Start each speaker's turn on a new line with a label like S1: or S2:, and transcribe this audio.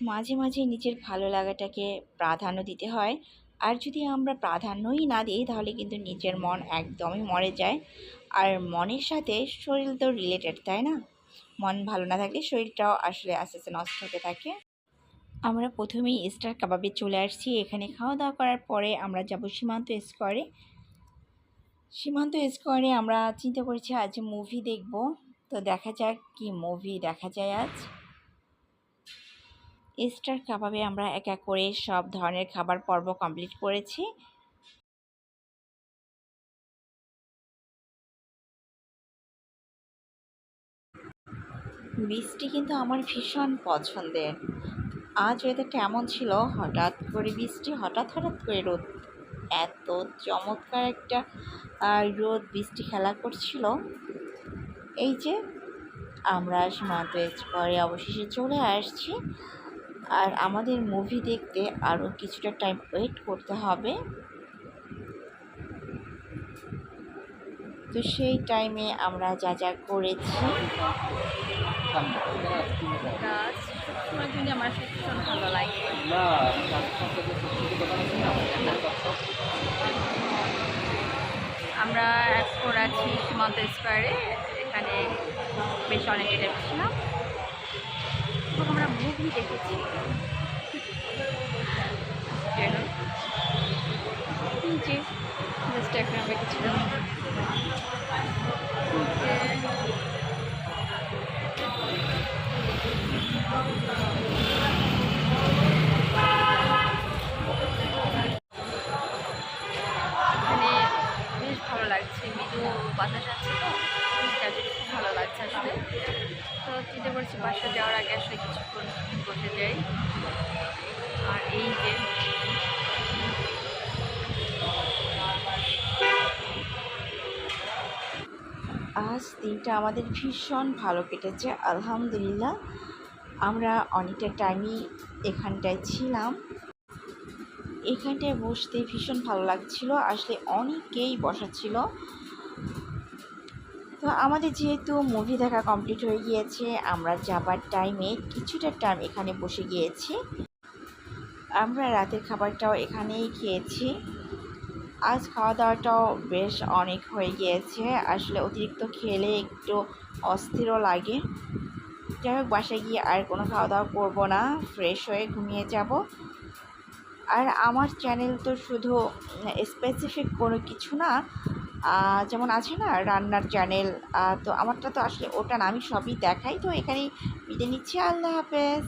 S1: মাঝে মাঝে নিজের ভালো লাগাটাকে প্রাধান্য দিতে হয়। আর যদি আমরা প্রাধান্যই না দিই, তাহলে কিন্তু নিজের মন একদমই মরে যায়। আর মনের সাথে শরীর তো রিলেটেড তাই না? মন ভালো না থাকলে শরীরটাও আসলে আস্তে আস্তে নষ্ট হতে থাকে। আমরা প্রথমেই স্টার কাবাবে চলে আসছি। এখানে খাওয়া দাওয়া করার পরে আমরা যাব সীমান্ত স্কোয়ারে সীমান্ত স্কোয়ারে আমরা চিন্তা করেছি, আজ মুভি দেখব। তো দেখা যাক কি মুভি দেখা যায় আজ। স্টার কাবাবে আমরা এক এক করে সব ধরনের খাবার পর্ব কমপ্লিট করেছি। বৃষ্টি কিন্তু আমার ভীষণ পছন্দের। আজ ওয়েদারটা এমন ছিল, হঠাৎ করে বৃষ্টি, হঠাৎ হঠাৎ করে রোদ। এত চমৎকার একটা রোদ বৃষ্টি খেলা করছিল। এই যে আমরা সীমান্ত করে অবশেষে চলে আসছি। আর আমাদের মুভি দেখতে আরও কিছুটা টাইম ওয়েট করতে হবে। তো সেই টাইমে আমরা যা যা করেছি। আমার ভালো লাগে আমরা এখন আছি সীমান্ত স্কোয়ারে, এখানে বেশ অনেক টাইম ছিলাম। এবং আমরা মুভি দেখেছি। জাস্ট এখন আমরা মৃদু বাতাস আছে তো যার খুব ভালো লাগছে আসলে। তো চিন্তা করছি বাসা যাওয়ার আগে আসলে কিছুক্ষণ বসে যাই। আর এই যে আজ দিনটা আমাদের ভীষণ ভালো কেটেছে, আলহামদুলিল্লাহ। আমরা অনেকটা টাইমই এখানটায় ছিলাম। এখানটায় বসতে ভীষণ ভালো লাগছিল, আসলে অনেকেই বসা ছিল। তো আমাদের যেহেতু মুভি দেখা কমপ্লিট হয়ে গিয়েছে, আমরা যাবার টাইমে কিছুটা টাইম এখানে বসে গিয়েছি। আমরা রাতের খাবারটাও এখানেই খেয়েছি। আজ খাওয়া দাওয়াটাও বেশ অনেক হয়ে গিয়েছে। আসলে অতিরিক্ত খেলে একটু অস্থিরও লাগে। যাই হোক, বাসায় গিয়ে আর কোনো খাওয়া দাওয়া করব না। ফ্রেশ হয়ে ঘুমিয়ে যাব। আর আমার চ্যানেল তো শুধু স্পেসিফিক কোনো কিছু না। যেমন আছে না, রান্নার চ্যানেল। তো আমারটা তো আসলে ওটা না, আমি সবই দেখাই। তো এখানেই বিদে নিচ্ছি। আল্লাহ হাফেজ।